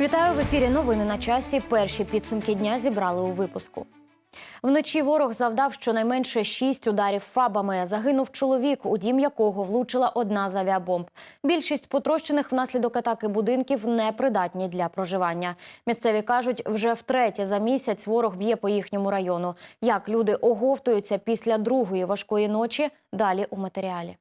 Вітаю в ефірі. Новини на часі. Перші підсумки дня зібрали у випуску. Вночі ворог завдав щонайменше шість ударів фабами. Загинув чоловік, у дім якого влучила одна з авіабомб. Більшість потрощених внаслідок атаки будинків непридатні для проживання. Місцеві кажуть, вже втретє за місяць ворог б'є по їхньому району. Як люди оговтуються після другої важкої ночі? Далі у матеріалі.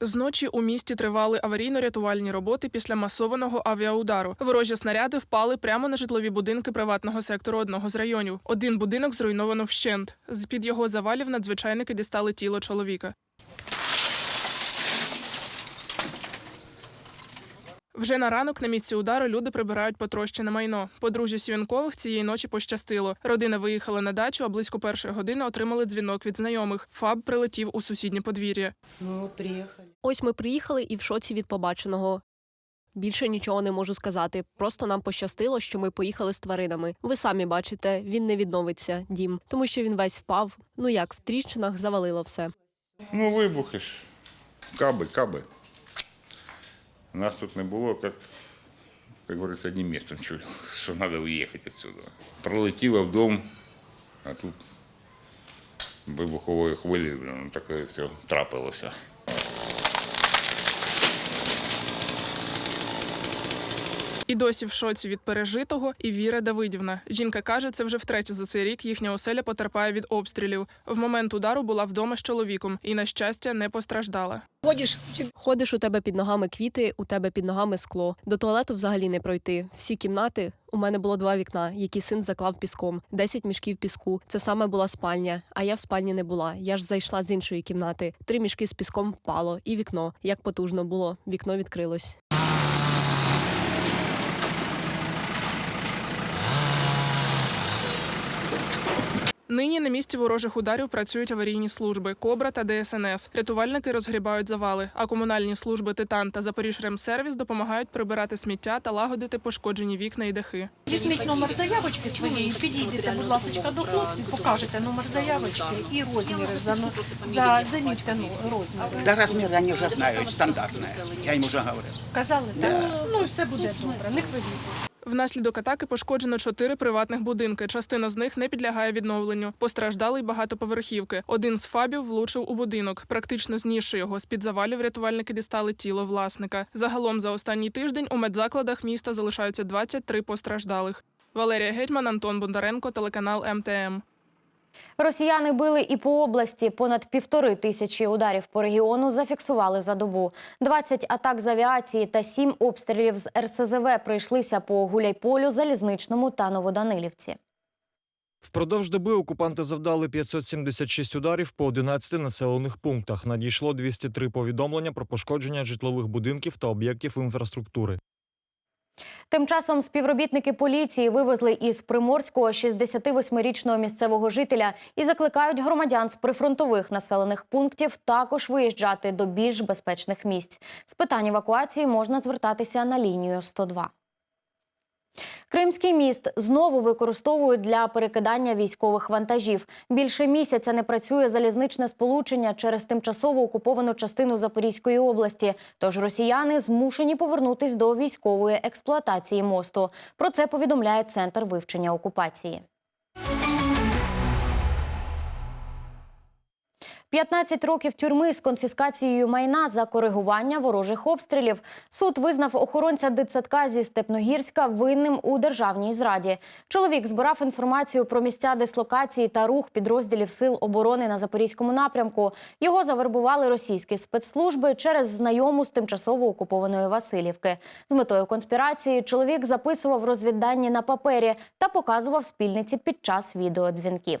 Зночі у місті тривали аварійно-рятувальні роботи після масованого авіаудару. Ворожі снаряди впали прямо на житлові будинки приватного сектору одного з районів. Один будинок зруйновано вщент. З під його завалів надзвичайники дістали тіло чоловіка. Вже на ранок на місці удару люди прибирають потрощене майно. Подружжя Сівенкових цієї ночі пощастило. Родина виїхала на дачу, а близько першої години отримали дзвінок від знайомих. ФАБ прилетів у сусіднє подвір'я. Ну вот приехали. Ось ми приїхали і в шоці від побаченого. Більше нічого не можу сказати. Просто нам пощастило, що ми поїхали з тваринами. Ви самі бачите, він не відновиться, дім, тому що він весь впав. Ну як в тріщинах завалило все. Ну, вибухи ж. Каби, каби. Нас тут не було, як, як говориться, одним містом чули, що треба виїхати відсюди. Пролетіло в дом, а тут вибухової хвилі ну, таке все трапилося. І досі в шоці від пережитого і Віра Давидівна. Жінка каже, це вже втретє за цей рік їхня оселя потерпає від обстрілів. В момент удару була вдома з чоловіком і, на щастя, не постраждала. Ходишь, Ходиш у тебе під ногами квіти, у тебе під ногами скло. До туалету взагалі не пройти. Всі кімнати у мене було два вікна, які син заклав піском, 10 мішків піску. Це саме була спальня. А я в спальні не була. Я ж зайшла з іншої кімнати. Три мішки з піском впало, і вікно. Як потужно було, вікно відкрилось. Нині на місці ворожих ударів працюють аварійні служби Кобра та ДСНС. Рятувальники розгрібають завали, а комунальні служби Титан та Запоріжремсервіс допомагають прибирати сміття та лагодити пошкоджені вікна і дахи. Візьміть номер заявочки своєї, підійдете, будь ласка, до хлопців, покажете номер заявочки і розміри. За, за, замітьте ну, розміри. Да размер они уже знают, стандартные. Я им уже говорил. Казали? Так? Ну і все буде добре, не хвилюйтесь. Внаслідок атаки пошкоджено чотири приватних будинки. Частина з них не підлягає відновленню. Постраждали й багатоповерхівки. Один з фабів влучив у будинок. Практично знісши його. З під завалів рятувальники дістали тіло власника. Загалом за останній тиждень у медзакладах міста залишаються 23 постраждалих. Валерія Гетьман, Антон Бондаренко, телеканал МТМ. Росіяни били і по області. Понад півтори тисячі ударів по регіону зафіксували за добу. 20 атак з авіації та 7 обстрілів з РСЗВ прийшлися по Гуляйполю, Залізничному та Новоданилівці. Впродовж доби окупанти завдали 576 ударів по 11 населених пунктах. Надійшло 203 повідомлення про пошкодження житлових будинків та об'єктів інфраструктури. Тим часом співробітники поліції вивезли із Приморського 68-річного місцевого жителя і закликають громадян з прифронтових населених пунктів також виїжджати до більш безпечних місць. З питань евакуації можна звертатися на лінію 102. Кримський міст знову використовують для перекидання військових вантажів. Більше місяця не працює залізничне сполучення через тимчасово окуповану частину Запорізької області. Тож росіяни змушені повернутись до військової експлуатації мосту. Про це повідомляє центр вивчення окупації. 15 років тюрми з конфіскацією майна за коригування ворожих обстрілів. Суд визнав охоронця дитсадка зі Степногірська винним у державній зраді. Чоловік збирав інформацію про місця дислокації та рух підрозділів сил оборони на запорізькому напрямку. Його завербували російські спецслужби через знайому з тимчасово окупованої Васильівки. З метою конспірації чоловік записував розвіддані на папері та показував спільниці під час відеодзвінків.